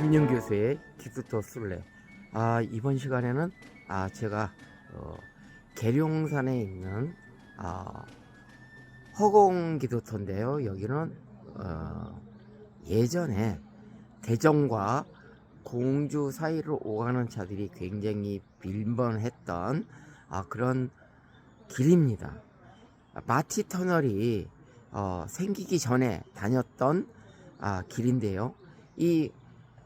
김영 교수의 기도터 술래. 아 이번 시간에는 아 제가 어, 계룡산에 있는 아, 허공 기도터인데요. 여기는 어, 예전에 대전과 공주 사이로 오가는 차들이 굉장히 빈번했던 아, 그런 길입니다. 마티 터널이 어, 생기기 전에 다녔던 아, 길인데요. 이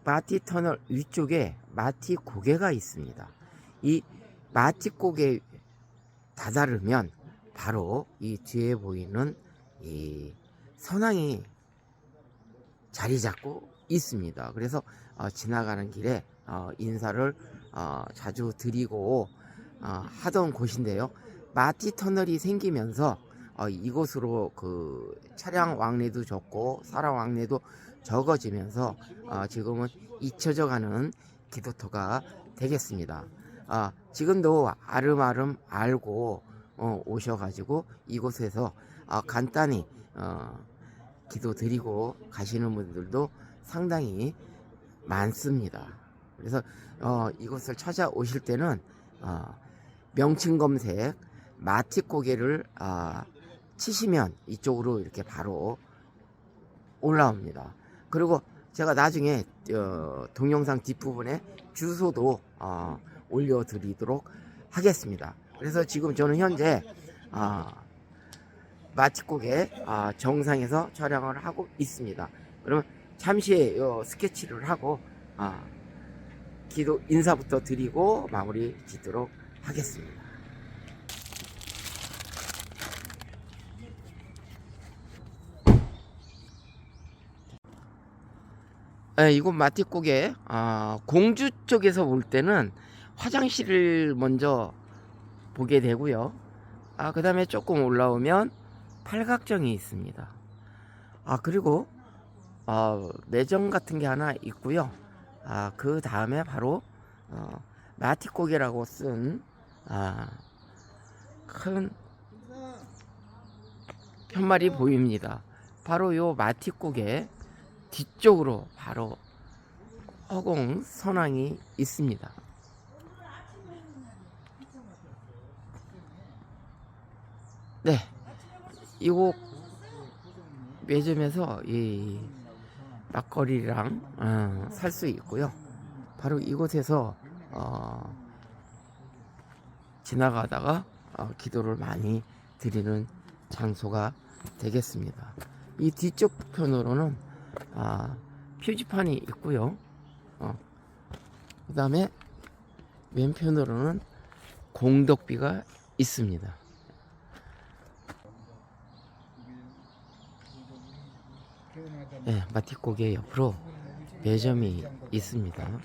마티 터널 위쪽에 마티 고개가 있습니다. 이 마티 고개 다다르면 바로 이 뒤에 보이는 이 선왕이 자리 잡고 있습니다. 그래서 어, 지나가는 길에 어, 인사를 어, 자주 드리고 어, 하던 곳인데요. 마티 터널이 생기면서 어, 이곳으로 그 차량 왕래도 적고 사람 왕래도 적어지면서 어, 지금은 잊혀져 가는 기도터가 되겠습니다. 아, 지금도 아름아름 알고 어, 오셔가지고 이곳에서 어, 간단히 어, 기도 드리고 가시는 분들도 상당히 많습니다. 그래서 어, 이곳을 찾아오실 때는 어, 명칭 검색 마티 고개를 아, 치시면 이쪽으로 이렇게 바로 올라옵니다. 그리고 제가 나중에 어, 동영상 뒷부분에 주소도 어, 올려드리도록 하겠습니다. 그래서 지금 저는 현재 아, 마치고개 아, 정상에서 촬영을 하고 있습니다. 그러면 잠시 요 스케치를 하고 아, 기도 인사부터 드리고 마무리 짓도록 하겠습니다. 예, 이곳 마티고개 아, 공주 쪽에서 볼 때는 화장실을 먼저 보게 되고요. 아, 그 다음에 조금 올라오면 팔각정이 있습니다. 아, 그리고 어, 매점 같은 게 하나 있고요. 아, 그 다음에 바로 어, 마티고개라고 쓴 아, 큰 편말이 보입니다. 바로 요 마티고개 뒤쪽으로 바로 허공 선왕이 있습니다. 네, 이곳 매점에서 이 막걸리랑 어, 살수 있고요. 바로 이곳에서 어, 지나가다가 어, 기도를 많이 드리는 장소가 되겠습니다. 이 뒤쪽 편으로는 아, 표지판이 있고요. 어, 그 다음에 왼편으로는 공덕비가 있습니다. 네, 마티고개 옆으로 매점이 있습니다.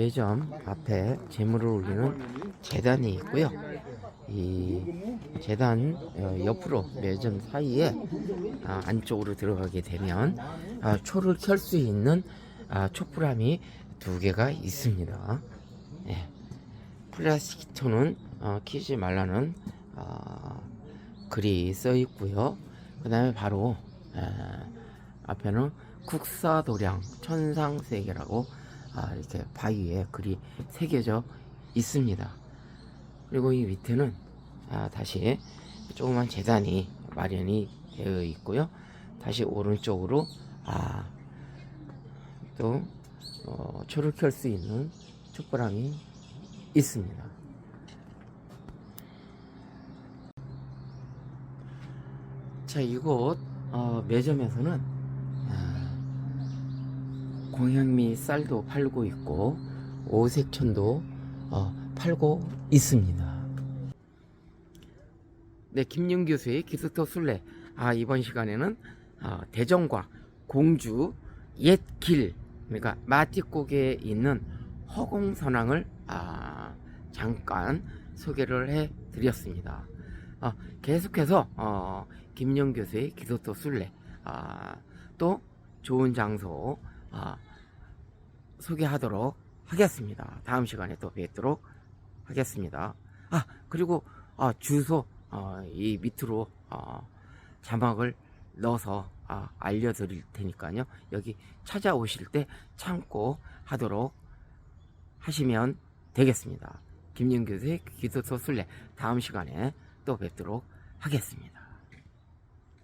매점 앞에 재물을 올리는 재단이 있고요. 이 재단 어, 옆으로 매점 사이에 아, 안쪽으로 들어가게 되면 아, 초를 켤 수 있는 아, 촛불함이 두 개가 있습니다. 예. 플라스틱 톤은 어, 키지 말라는 어, 글이 써 있고요. 그 다음에 바로 에, 앞에는 국사도량 천상세계라고 아, 이렇게 바위에 글이 새겨져 있습니다. 그리고 이 밑에는 아, 다시 조그만 재단이 마련이 되어 있고요. 다시 오른쪽으로 아, 또 어, 초를 켤 수 있는 촛불함이 있습니다. 자, 이곳 어, 매점에서는 아, 공양미 쌀도 팔고 있고 오색천도 어, 팔고 있습니다. 네, 김윤 교수의 기스터 술래. 아, 이번 시간에는 아, 대전과 공주 옛 길, 그러니까 마티고개에 있는 허공선왕을 아, 잠깐 소개를 해 드렸습니다. 어, 계속해서 어, 김영 교수의 기소토 술래 아, 또 좋은 장소 아, 소개하도록 하겠습니다. 다음 시간에 또 뵙도록 하겠습니다. 아 그리고 아, 주소 어, 이 밑으로 어, 자막을 넣어서 아, 알려드릴 테니까요. 여기 찾아오실 때 참고 하도록 하시면 되겠습니다. 김윤 교수의 기도서 순례 다음 시간에 또 뵙도록 하겠습니다.